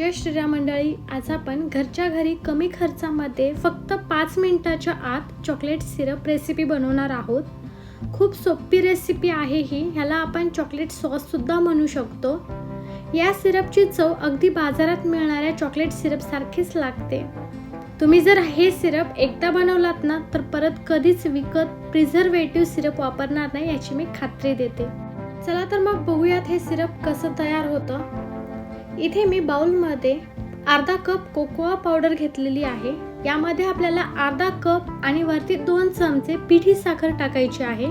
जय श्रीराम मंडळी आज आपण घरच्या घरी कमी खर्चामध्ये फक्त पाच मिनिटाच्या आत चॉकलेट सिरप रेसिपी बनवणार आहोत. खूप सोपी रेसिपी आहे ही ह्याला आपण चॉकलेट सॉससुद्धा म्हणू शकतो. या सिरपची चव अगदी बाजारात मिळणाऱ्या चॉकलेट सिरपसारखीच लागते. तुम्ही जर हे सिरप एकदा बनवलात ना तर परत कधीच विकत प्रिझर्वेटिव्ह सिरप वापरणार नाही याची मी खात्री देते. चला तर मग बघूयात हे सिरप कसं तयार होतं. इथे मी बाउलमध्ये अर्धा कप कोकोआ पावडर घेतलेली आहे. यामध्ये आपल्याला अर्धा कप आणि वरती दोन चमचे पिठी साखर टाकायची आहे.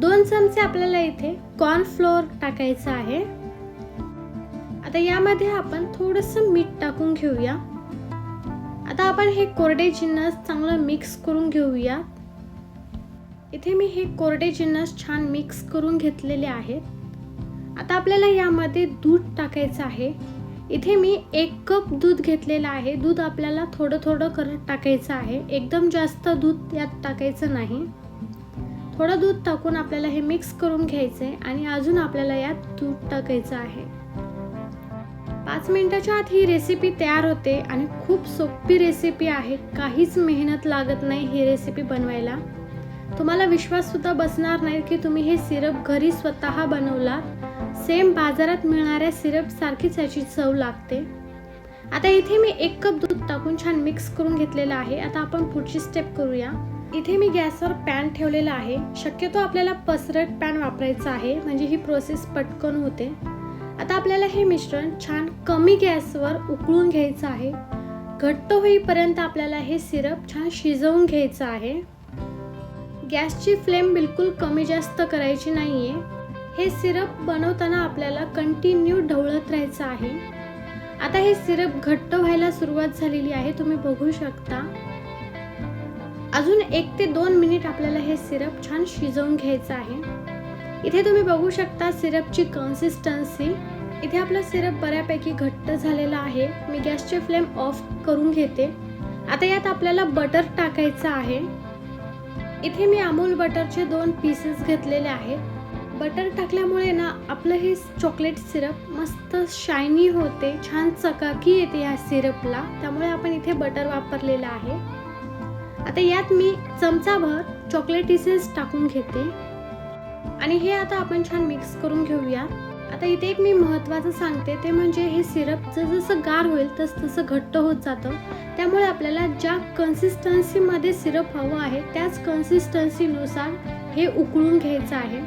दोन चमचे आपल्याला इथे कॉर्नफ्लोअर टाकायचं आहे. आता यामध्ये आपण थोडंसं मीठ टाकून घेऊया. आता आपण हे कोरडे जिन्नस चांगलं मिक्स करून घेऊया. इथे मी हे कोरडे जिन्नस छान मिक्स करून घेतलेले आहेत. आता आपल्याला यामध्ये दूध टाकायचं आहे. इथे मी एक कप दूध घेतलेलं आहे. दूध आपल्याला थोडं थोडं करत टाकायचं आहे. एकदम जास्त दूध यात टाकायचं नाही. थोडं दूध टाकून आपल्याला हे मिक्स करून घ्यायचं आहे आणि अजून आपल्याला यात दूध टाकायचं आहे. पाच मिनटाच्या आत ही रेसिपी तयार होते आणि खूप सोपी रेसिपी आहे. काहीच मेहनत लागत नाही ही रेसिपी बनवायला. तुम्हाला विश्वाससुद्धा बसणार नाही की तुम्ही हे सिरप घरी स्वतः बनवलात सेम बाजारात मिळणाऱ्या सिरपसारखीच याची चव लागते. आता इथे मी एक कप दूध टाकून छान मिक्स करून घेतलेलं आहे. आता आपण पुढची स्टेप करूया. इथे मी गॅसवर पॅन ठेवलेला आहे. शक्यतो आपल्याला पसरट पॅन वापरायचं आहे. म्हणजे ही प्रोसेस पटकन होते. आता आपल्याला हे मिश्रण छान कमी गॅसवर उकळून घ्यायचं आहे. घट्ट होईपर्यंत आपल्याला हे सिरप छान शिजवून घ्यायचं आहे. गॅसची फ्लेम बिलकुल कमी जास्त करायची नाही आहे हे सिरप बनवताना आपल्याला कंटिन्यू ढवळत राहायचं आहे. आता हे सिरप घट्ट व्हायला सुरुवात झालेली आहे तुम्ही बघू शकता. अजून एक ते दोन मिनिट आपल्याला हे सिरप छान शिजवून घ्यायचं आहे. इथे तुम्ही बघू शकता सिरपची कन्सिस्टन्सी इथे आपला सिरप बऱ्यापैकी घट्ट झालेला आहे. मी गॅसची फ्लेम ऑफ करून घेते. आता यात आपल्याला बटर टाकायचं आहे. इथे मी अमूल बटरचे दोन पीसेस घेतलेले आहेत. बटर टाकल्यामुळे ना आपलं हे चॉकलेट सिरप मस्त शायनी होते छान चकाकी येते या सिरपला त्यामुळे आपण इथे बटर वापरलेलं आहे. आता यात मी चमचाभर चॉकलेट इसेस टाकून घेते. आणि हे आता आपण छान मिक्स करून घेऊया. आता इथे एक मी महत्त्वाचं सांगते ते म्हणजे हे सिरप जसं गार होईल तस तसं घट्ट होत जातं. त्यामुळे आपल्याला ज्या कन्सिस्टन्सीमध्ये सिरप हवं आहे त्याच कन्सिस्टन्सीनुसार हे उकळून घ्यायचं आहे.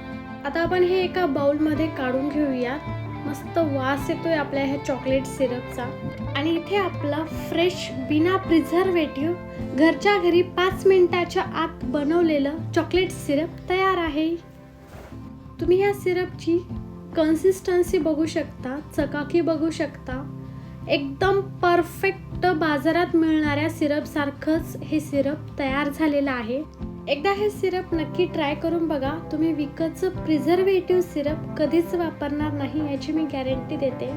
आता आपण हे एका बाउलमध्ये काढून घेऊया मस्त वास येतोय आपल्या ह्या चॉकलेट सिरपचा. आणि इथे आपला फ्रेश बिना प्रिझर्वेटिव्ह घरच्या घरी पाच मिनिटाच्या आत बनवलेलं चॉकलेट सिरप तयार आहे. तुम्ही ह्या सिरपची कन्सिस्टन्सी बघू शकता चकाकी बघू शकता. एकदम परफेक्ट बाजारात मिळणाऱ्या सिरपसारखंच हे सिरप तयार झालेलं आहे. एकदा हे सिरप नक्की ट्राय करून बघा. तुम्ही विकतचं प्रिझर्वेटिव्ह सिरप कधीच वापरणार नाही याची मी गॅरंटी देते.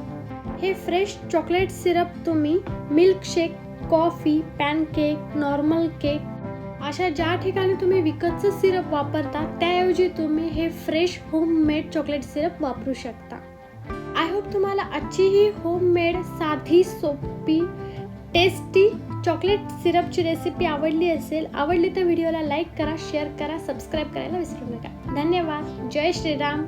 हे फ्रेश चॉकलेट सिरप तुम्ही milkshake coffee pancake normal cake अशा ज्या ठिकाणी तुम्ही विकतचं सिरप वापरता त्याऐवजी तुम्ही हे फ्रेश होममेड चॉकलेट सिरप वापरू शकता. आय होप तुम्हाला आजची ही होममेड साधी सोपी टेस्टी चॉकलेट सिरपची रेसिपी आवडली असेल आवडली तर व्हिडिओला लाईक करा शेअर करा सबस्क्राईब करायला विसरू नका. धन्यवाद. जय श्रीराम.